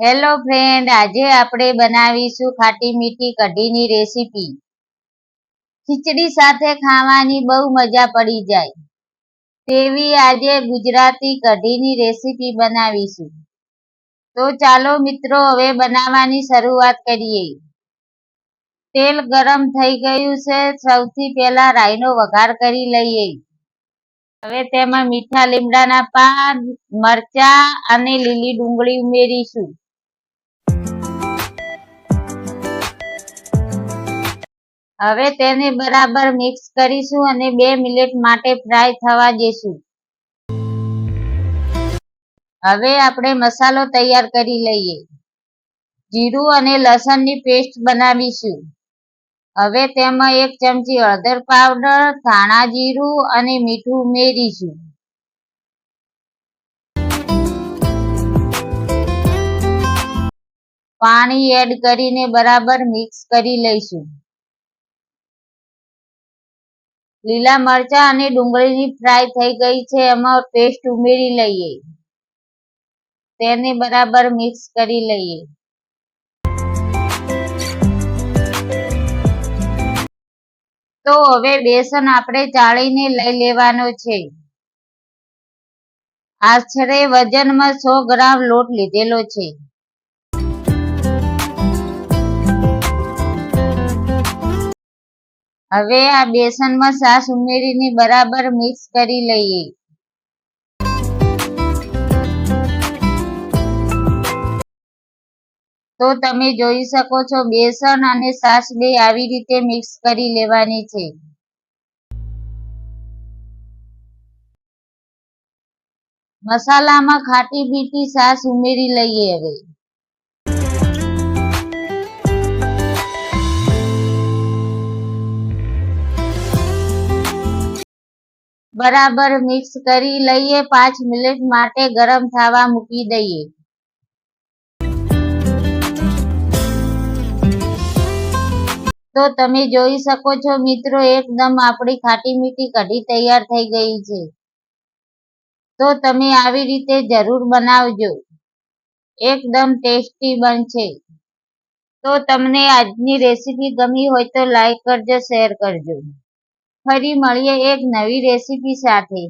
Hello friend આજે આપણે બનાવીશું ખાટી મીઠી કઢીની રેસીપી. ખીચડી સાથે ખાવાની બહુ મજા પડી જાય. તેવી આજે ગુજરાતી કઢીની રેસીપી બનાવીશું. તો ચાલો મિત્રો, હવે બનાવવાની શરૂઆત કરીએ. તેલ ગરમ થઈ ગયું છે. સૌથી પહેલા રાઈનો વઘાર કરી લઈએ. હવે તેમાં મીઠા લીમડાના પાન, મરચા અને લીલી ડુંગળી ઉમેરીશું. હવે તેને બરાબર મિક્સ કરીશું અને બે મિનિટ માટે ફ્રાય થવા દેશું. હવે આપણે મસાલો તૈયાર કરી લઈએ. જીરું અને લસણની પેસ્ટ બનાવીશું. હવે તેમાં એક ચમચી હળદર પાવડર ધાણા જીરું અને મીઠું ઉમેરીશું. પાણી એડ કરીને બરાબર મિક્સ કરી લઈશું. લીલા મરચા અને ડુંગળીની ફ્રાય થઈ ગઈ છે. એમાં પેસ્ટ ઉમેરી લઈએ. તેને બરાબર મિક્સ કરી લઈએ. તો હવે બેસન આપણે ચાળીને લઈ લેવાનો છે. આશરે વજનમાં સો ગ્રામ લોટ લીધેલો છે. હવે આ બેસનમાં છાશ ઉમેરીને બરાબર મિક્સ કરી લઈએ. તો તમે જોઈ શકો છો બેસન અને છાશ બે આવી રીતે મિક્સ કરી લેવાની છે. મસાલામાં ખાટી મીઠી છાશ ઉમેરી લઈએ હવે. બરાબર મિક્સ કરી લઈએ, પાંચ મિનિટ માટે ગરમ થવા મૂકી દઈએ. તો તમે જોઈ શકો છો મિત્રો, એકદમ આપણી ખાટી મીઠી કઢી તૈયાર થઈ ગઈ છે. તો તમે આવી રીતે જરૂર બનાવજો. એકદમ ટેસ્ટી બનશે. તો તમને આજની રેસીપી ગમી હોય તો લાઈક કરજો, શેર કરજો. ફરી મળીએ એક નવી રેસીપી સાથે.